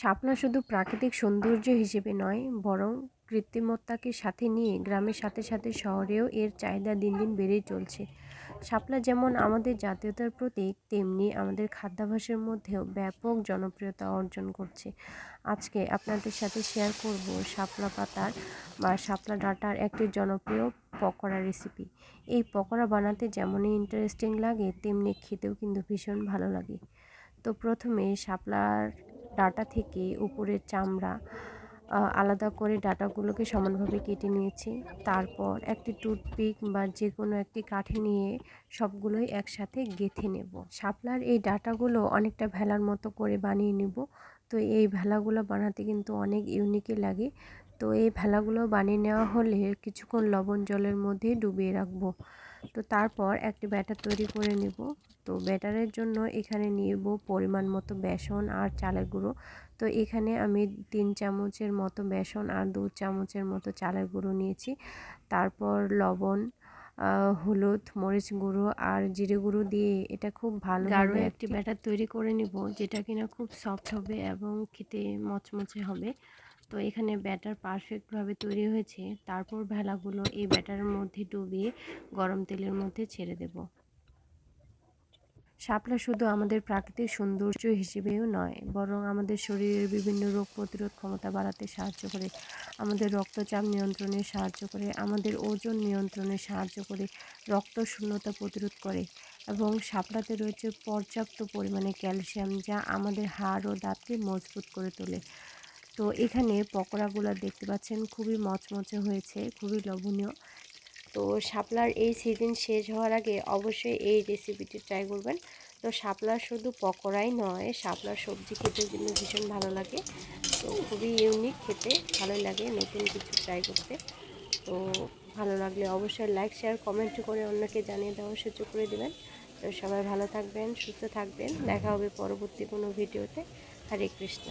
শাপলা শুধু প্রাকৃতিক সৌন্দর্য হিসেবে নয়, বরং কৃত্রিমত্তাকে সাথে নিয়ে গ্রামের সাথে সাথে শহরেও এর চাহিদা দিন দিন বেড়েই চলছে। শাপলা যেমন আমাদের জাতীয়তার প্রতীক, তেমনি আমাদের খাদ্যাভ্যাসের মধ্যেও ব্যাপক জনপ্রিয়তা অর্জন করছে। আজকে আপনাদের সাথে শেয়ার করব শাপলা পাতার বা শাপলা ডাঁটার একটি জনপ্রিয় পকোড়া রেসিপি এই পকোড়া বানাতে যেমনই ইন্টারেস্টিং লাগে, তেমনি খেতেও কিন্তু ভীষণ ভালো লাগে। তো প্রথমে শাপলার ডাটা থেকে উপরের চামড়া আলাদা করে ডাটাগুলোকে সমানভাবে কেটে নিয়েছি। তারপর একটি টুথপিক বা যে কোনো একটি কাঠি নিয়ে সবগুলোই একসাথে গেঁথে নেব। শাপলার এই ডাটাগুলো অনেকটা ভেলার মতো করে বানিয়ে নেব। তো এই ভেলাগুলো বানাতে কিন্তু অনেক ইউনিকই লাগে। তো এই ভেলাগুলো বানিয়ে নেওয়া হলে কিছুক্ষণ লবণ জলের মধ্যে ডুবিয়ে রাখব। তো তারপর একটি ব্যাটার তৈরি করে নেব। তো ব্যাটারের জন্য এখানে নিব পরিমাণ মতো বেসন আর চালের গুঁড়ো। তো এখানে আমি তিন চামচের মতো বেসন আর দু চামচের মতো চালের গুঁড়ো নিয়েছি। তারপর লবণ হলুদ মরিচ গুঁড়ো আর জিরে গুঁড়ো দিয়ে এটা খুব ভালো গাঢ় একটি ব্যাটার তৈরি করে নিব যেটা কিনা খুব সফট হবে এবং খেতে মচমচে হবে। তো এখানে ব্যাটার পারফেক্টভাবে তৈরি হয়েছে। তারপর ভেলাগুলো এই ব্যাটারের মধ্যে ডুবিয়ে গরম তেলের মধ্যে ছেড়ে দেব। শাপলা শুধু আমাদের প্রাকৃতিক সৌন্দর্য হিসেবেও নয়, বরং আমাদের শরীরের বিভিন্ন রোগ প্রতিরোধ ক্ষমতা বাড়াতে সাহায্য করে, আমাদের রক্তচাপ নিয়ন্ত্রণে সাহায্য করে, আমাদের ওজন নিয়ন্ত্রণে সাহায্য করে, রক্ত শূন্যতা প্রতিরোধ করে এবং শাপলাতে রয়েছে পর্যাপ্ত পরিমাণে ক্যালসিয়াম যা আমাদের হাড় ও দাঁতকে মজবুত করে তোলে। তো এখানে পকোড়াগুলো দেখতে পাচ্ছেন, খুবই মচমচে হয়েছে, খুবই লোভনীয়। তো শাপলার এই সিজন শেষ হওয়ার আগে অবশ্যই এই রেসিপিটি ট্রাই করবেন। তো শাপলার শুধু পকোড়াই নয়, শাপলার সবজি খেতে কিন্তু ভীষণ ভালো লাগে। তো খুবই ইউনিক খেতে, ভালোই লাগে নতুন কিছু ট্রাই করতে। তো ভালো লাগলে অবশ্যই লাইক শেয়ার কমেন্ট করে অন্যকে জানিয়ে দেওয়ার সুযোগ করে দেবেন। তো সবাই ভালো থাকবেন, সুস্থ থাকবেন। দেখা হবে পরবর্তী কোনো ভিডিওতে হরে কৃষ্ণ।